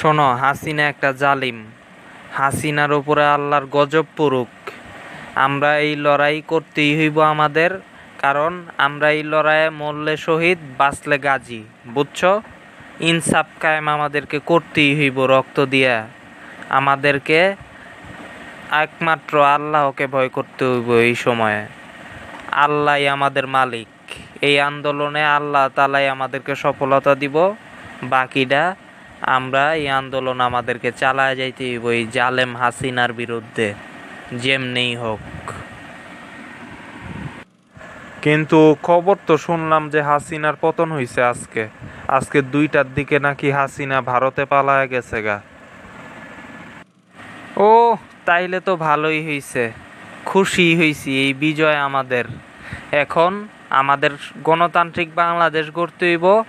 শোনো, হাসিনা একটা জালিম। হাসিনার উপরে আল্লাহর গজব পড়ুক। আমরা এই লড়াই করতেই হইব আমাদের, কারণ আমরা এই লড়াইয়ে মরলে শহীদ, বাঁচলে গাজী। বুঝছ? ইনসাফ কায়েম আমাদেরকে করতেই হইব রক্ত দিয়া। আমাদেরকে একমাত্র আল্লাহকে ভয় করতে হইব এই সময়ে। আল্লাহই আমাদের মালিক। এই আন্দোলনে আল্লাহ তালাই আমাদেরকে সফলতা দিব, বাকিটা আমরা এই আন্দোলন আমাদেরকে চালায় যাইতে হইব, এই জালেম হাসিনার বিরুদ্ধে যেমনিই হোক। কিন্তু খবর তো শুনলাম যে হাসিনার পতন হয়েছে আজকে। আজকে দুইটার দিকে নাকি হাসিনা ভারতে পালায় গেছে গা। ও, তাইলে তো ভালোই হইছে। খুশি হইছি, এই বিজয় আমাদের। এখন আমাদের গণতান্ত্রিক বাংলাদেশ গড়তে হইব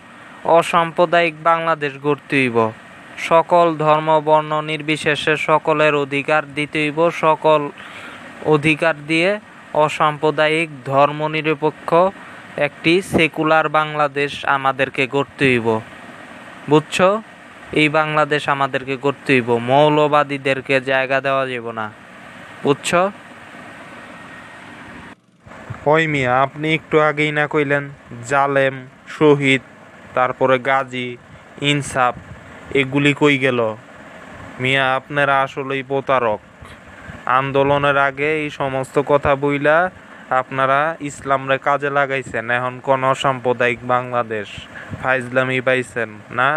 অসাম্প্রদায়িক বাংলাদেশ গড়তে হইব সকল ধর্ম, বর্ণ নির্বিশেষে সকলের অধিকার দিতে হইব সকল অধিকার দিয়ে অসাম্প্রদায়িক ধর্মনিরপেক্ষ একটি সেকুলার বাংলাদেশ আমাদেরকে গড়তে হইব বুঝছ? এই বাংলাদেশ আমাদেরকে করতে হইব মৌলবাদীদেরকে জায়গা দেওয়া যাব না। বুঝছ? ওই মিয়া, আপনি একটু আগেই না কইলেন, জালেম, শহীদ তারপরে গাজী, ইনসাফ, এগুলি কই গেল? মিয়া, আপনারা আসলেই প্রতারক। আন্দোলনের আগে এই সমস্ত কথা বইলা আপনারা ইসলামরে কাজে লাগাইছেন। এখন কোন সাম্প্রদায়িক বাংলাদেশ ফাইজলামি পাইছেন না?